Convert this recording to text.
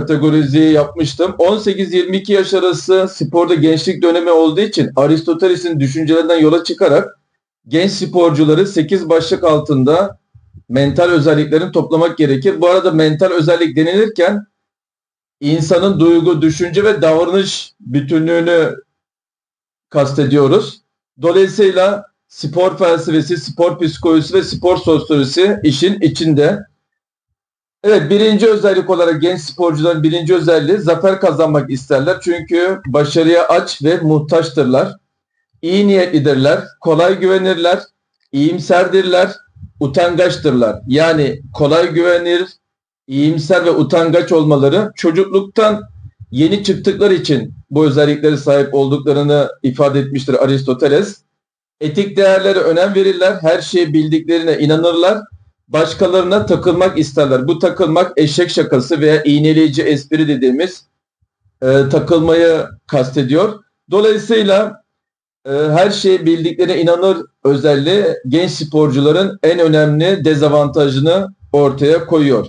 kategorizi yapmıştım. 18-22 yaş arası sporda gençlik dönemi olduğu için Aristoteles'in düşüncelerinden yola çıkarak genç sporcuları 8 başlık altında mental özelliklerini toplamak gerekir. Bu arada mental özellik denilirken insanın duygu, düşünce ve davranış bütünlüğünü kastediyoruz. Dolayısıyla spor felsefesi, spor psikolojisi ve spor sosyolojisi işin içinde. Evet birinci özellik olarak genç sporcuların birinci özelliği zafer kazanmak isterler. Çünkü başarıya aç ve muhtaçtırlar. İyi niyetlidirler, kolay güvenirler, iyimserdirler, utangaçtırlar. Yani kolay güvenir, iyimser ve utangaç olmaları çocukluktan yeni çıktıkları için bu özelliklere sahip olduklarını ifade etmiştir Aristoteles. Etik değerlere önem verirler, her şeyi bildiklerine inanırlar, başkalarına takılmak isterler. Bu takılmak eşek şakası veya iğneleyici espri dediğimiz e, takılmayı kastediyor. Dolayısıyla e, her şeyi bildiklerine inanır özelliği genç sporcuların en önemli dezavantajını ortaya koyuyor.